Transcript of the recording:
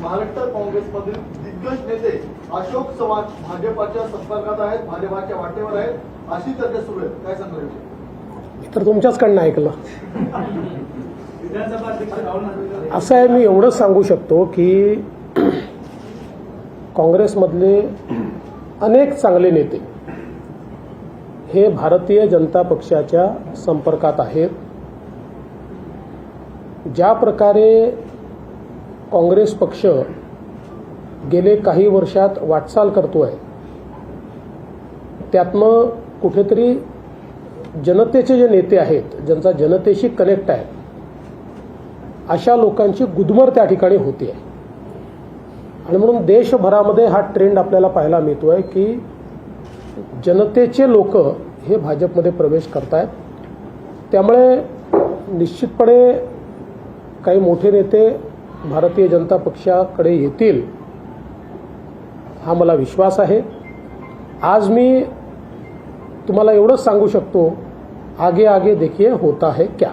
महाराष्ट्र काँग्रेसमधील दिग्गज नेते अशोक चव्हाण भाजपाच्या संपर्कात आहेत भाजपाच्या वाटेवर आहेत. अशी चर्चा सुरू आहे. काय सांगणार तर तुमच्याचकडनं ऐकलं. असं आहे मी एवढंच सांगू शकतो की काँग्रेसमधले अनेक चांगले नेते हे भारतीय जनता पक्षाच्या संपर्कात आहेत. ज्या प्रकारे काँग्रेस पक्ष गेले काही वर्षात वाटचाल करतो आहे त्यातनं कुठेतरी जनतेचे जे नेते आहेत ज्यांचा जनतेशी कनेक्ट आहे अशा लोकांची गुदमर त्या ठिकाणी होती आहे आणि म्हणून देशभरामध्ये हा ट्रेंड आपल्याला पाहायला मिळतोय की जनतेचे लोक हे भाजपमध्ये प्रवेश करतायत. त्यामुळे निश्चितपणे काही मोठे नेते भारतीय जनता पक्षाकडे येतील हा मला विश्वास आहे. आज मी तुम्हाला एवढंच सांगू शकतो आगे आगे देखिए होता है क्या.